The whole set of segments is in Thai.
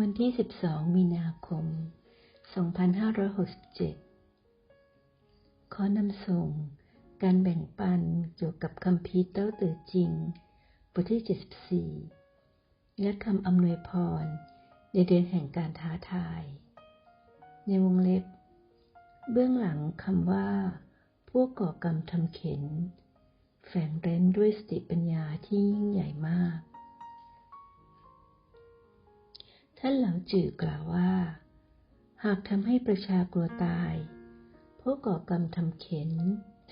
วันที่ 12 มีนาคม 2567 ขอนำส่งการแบ่งปันเกี่ยวกับคำพีเต้าตือจริง บทที่ 74 และคำอำนวยพร ในเดือนแห่งการท้าทาย ในวงเล็บ เบื้องหลังคำว่าพวกก่อกรรมทำเข็น แฝงเร้นด้วยสติปัญญาที่ยิ่งใหญ่มาก ท่านเหลาจือกล่าวว่า หากทำให้ประชากลัวตายพวกก่อกรรมทำเข็น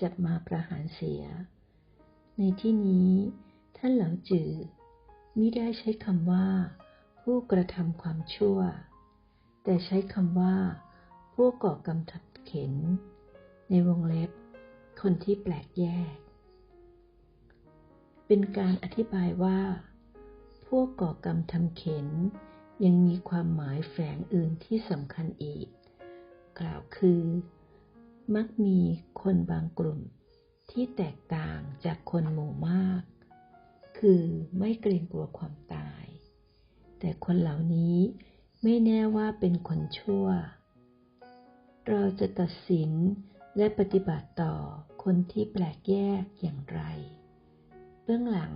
จะมาประหารเสีย ในที่นี้ ท่านเหลาจือมิได้ใช้คำว่า ผู้กระทำความชั่ว แต่ใช้คำว่า ผู้ก่อกรรมทำเข็น ในวงเล็บ คนที่แปลกแยก เป็นการอธิบายว่าพวกก่อกรรมทำเข็น ยังมีความหมายแฝงอื่นที่สำคัญอีก กล่าวคือ มักมีคนบางกลุ่มที่แตกต่างจากคนหมู่มาก คือไม่เกรงกลัวความตาย แต่คนเหล่านี้ไม่แน่ว่าเป็นคนชั่ว เราจะตัดสินและปฏิบัติต่อคนที่แปลกแยกอย่างไร เบื้องหลัง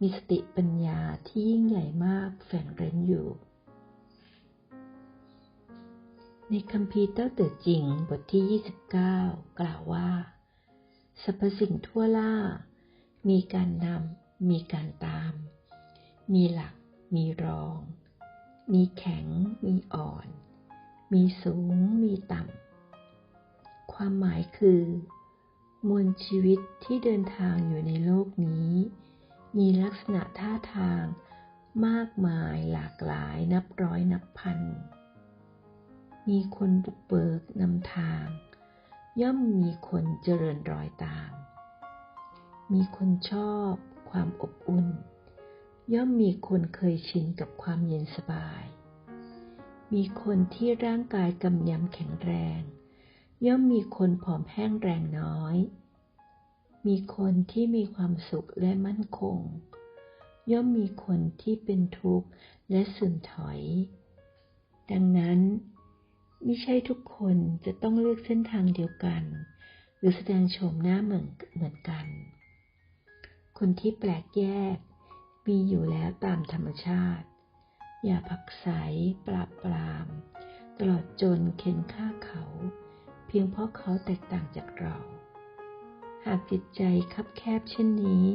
มีสติปัญญาที่ยิ่งใหญ่มากแฝงเร้นอยู่ ในคำพีเต้าเต๋อจริงบทที่ 29 กล่าวว่า สรรพสิ่งทั่วล่า มีการนำ มีการตาม มีหลัก มีรอง มีแข็ง มีอ่อน มีสูง มีต่ำ ความหมายคือ มวลชีวิตที่เดินทางอยู่ในโลกนี้ มีลักษณะท่าทางมากมายหลากหลายนับร้อยนับพัน มีคนบุกเบิกนำทาง ย่อมมีคนเจริญรอยตาม มีคนชอบความอบอุ่น ย่อมมีคนเคยชินกับความเย็นสบาย มีคนที่ร่างกายกำยำแข็งแรง ย่อมมีคนผอมแห้งแรงน้อย มีคนที่มีความสุขและมั่นคง ย่อมมีคนที่เป็นทุกข์และสึ่มถอย ดังนั้น ไม่ใช่ทุกคนจะต้องเลือกเส้นทางเดียวกัน หรือแสดงโฉมหน้าเหมือนเหมือนกัน คนที่แปลกแยก มีอยู่แล้วตามธรรมชาติ อย่าผักใสปราบปราม ตลอดจนเข็นฆ่าเขา เพียงเพราะเขาแตกต่างจากเรา หากจิตใจคับแคบเช่นนี้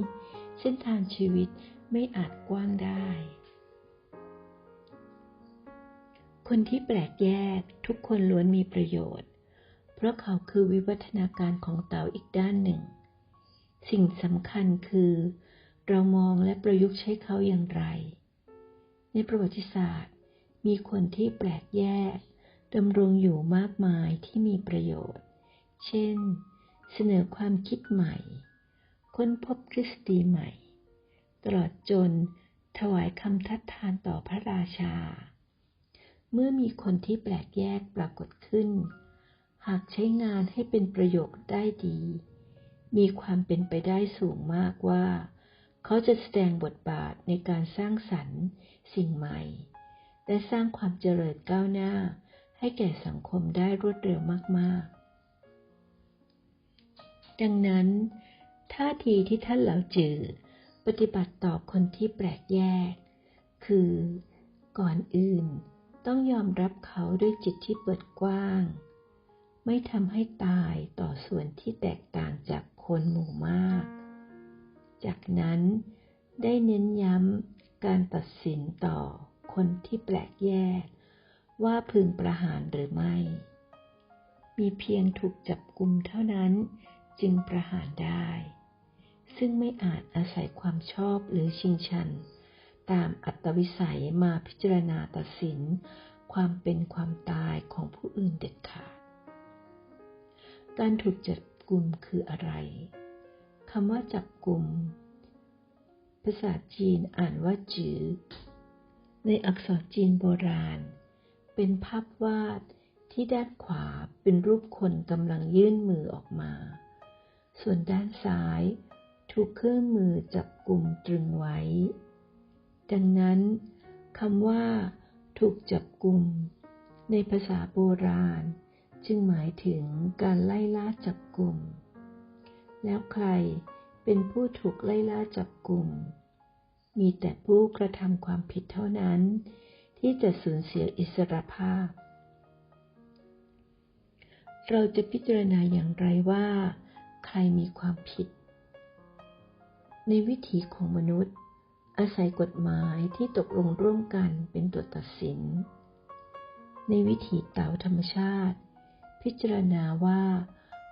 เส้นทางชีวิตไม่อาจกว้างได้ คนที่แปลกแยกทุกคนล้วนมีประโยชน์ เพราะเขาคือวิวัฒนาการของเต่าอีกด้านหนึ่ง สิ่งสำคัญคือ เรามองและประยุกต์ใช้เขาอย่างไร ในประวัติศาสตร์ มีคนที่แปลกแยกดำรงอยู่มากมายที่มีประโยชน์ เช่น เสนอความคิดใหม่ ค้นพบทฤษฎีใหม่ ตลอดจนถวายคำทัดทานต่อพระราชา เมื่อมีคนที่แปลกแยกปรากฏขึ้น หากใช้งานให้เป็นประโยชน์ได้ดี มีความเป็นไปได้สูงมากว่า เขาจะแสดงบทบาทในการสร้างสรรค์ สิ่งใหม่ และสร้างความเจริญก้าวหน้า ให้แก่สังคมได้รวดเร็วมากๆ ดังนั้น ท่าทีที่ท่านเหล่าจือปฏิบัติต่อคนที่แปลกแยก คือ ก่อนอื่น ต้องยอมรับเขาด้วยจิตที่เปิดกว้าง ไม่ทำให้ตายต่อส่วนที่แตกต่างจากคนหมู่มาก จากนั้นได้เน้นย้ำการตัดสินต่อคนที่แปลกแยก ว่าพึงประหารหรือไม่ มีเพียงถูกจับกลุมเท่านั้นจึงประหารได้ ซึ่งไม่อาจอาศัยความชอบหรือชิงชัน ตามอัตวิสัยมาพิจารณาตัดสิน ความเป็นความตายของผู้อื่นเด็ดขาด การถูกจับกลุ่มคืออะไรคำว่าจับกลุ่ม ภาษาจีนอ่านว่าจือ ในอักษรจีนโบราณ เป็นภาพวาดที่ด้านขวาเป็นรูปคนกำลังยื่นมือออกมา ส่วนด้านซ้ายถูกเครื่องมือจับกลุ่มตรึงไว้ ดังนั้นคำว่า ถูกจับกลุ่ม ในภาษาโบราณ จึงหมายถึงการไล่ล่าจับกลุ่ม แล้วใครเป็นผู้ถูกไล่ล่าจับกลุ่ม มีแต่ผู้กระทำความผิดเท่านั้น ที่จะสูญเสียอิสรภาพ เราจะพิจารณาอย่างไรว่า ใครมีความผิด ในวิถีของมนุษย์ อาศัยกฎหมายที่ตกลงร่วมกันเป็นตัวตัดสิน ในวิถีเต่าธรรมชาติ พิจารณาว่า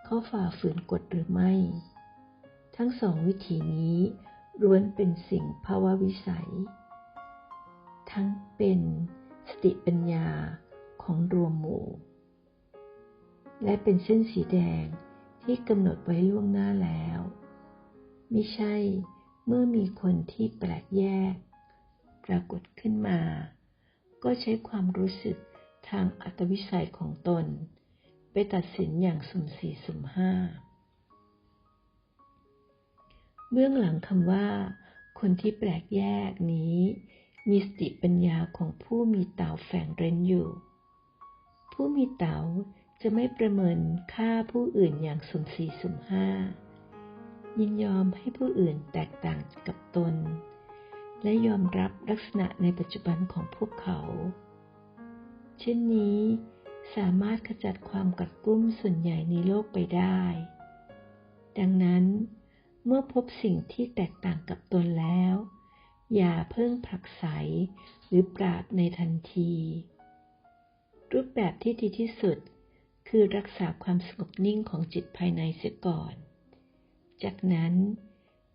เขาฝ่าฝืนกฎหรือไม่ ทั้งสองวิธีนี้ล้วนเป็นสิ่งภาวะวิสัย ทั้งเป็นสติปัญญาของรวมหมู่ และเป็นเส้นสีแดงที่กำหนดไว้ล่วงหน้าแล้ว ไม่ใช่ เมื่อมีคนที่แปลกแยก ปรากฏขึ้นมา ก็ใช้ความรู้สึกทางอัตวิสัยของตน ไปตัดสินอย่างสุ่มสี่สุ่มห้า เบื้องหลังคำว่า คนที่แปลกแยกนี้ มีสติปัญญาของผู้มีเต่าแฝงเร้นอยู่ ผู้มีเต่าจะไม่ประเมินค่าผู้อื่นอย่างสุ่มสี่สุ่มห้า ยินยอมให้ผู้อื่นแตกต่างกับตน และยอมรับลักษณะในปัจจุบันของพวกเขา เช่นนี้สามารถขจัดความกัดกุ้มส่วนใหญ่ในโลกไปได้ ดังนั้น เมื่อพบสิ่งที่แตกต่างกับตนแล้ว อย่าเพิ่งผลักไสหรือปราบในทันที รูปแบบที่ดีที่สุดคือรักษาความสงบนิ่งของจิตภายในเสียก่อน จากนั้น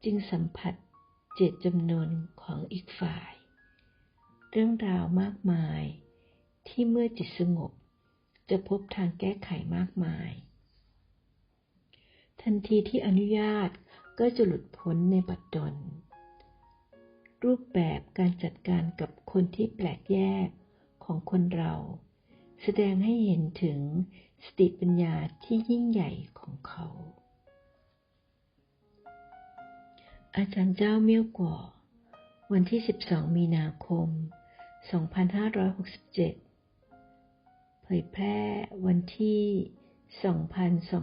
จึงสัมผัสเจตจำนวนของอีกฝ่าย เรื่องราวมากมายที่เมื่อจิตสงบ จะพบทางแก้ไขมากมาย ทันทีที่อนุญาตก็จะหลุดพ้นในบัดดล รูปแบบการจัดการกับคนที่แปลกแยกของคนเรา แสดงให้เห็นถึงสติปัญญาที่ยิ่งใหญ่ของเขา อาจารย์เจ้าเมี่ยวกัววันที่ 12 มีนาคม 2567 เผยแพร่วันที่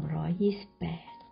2228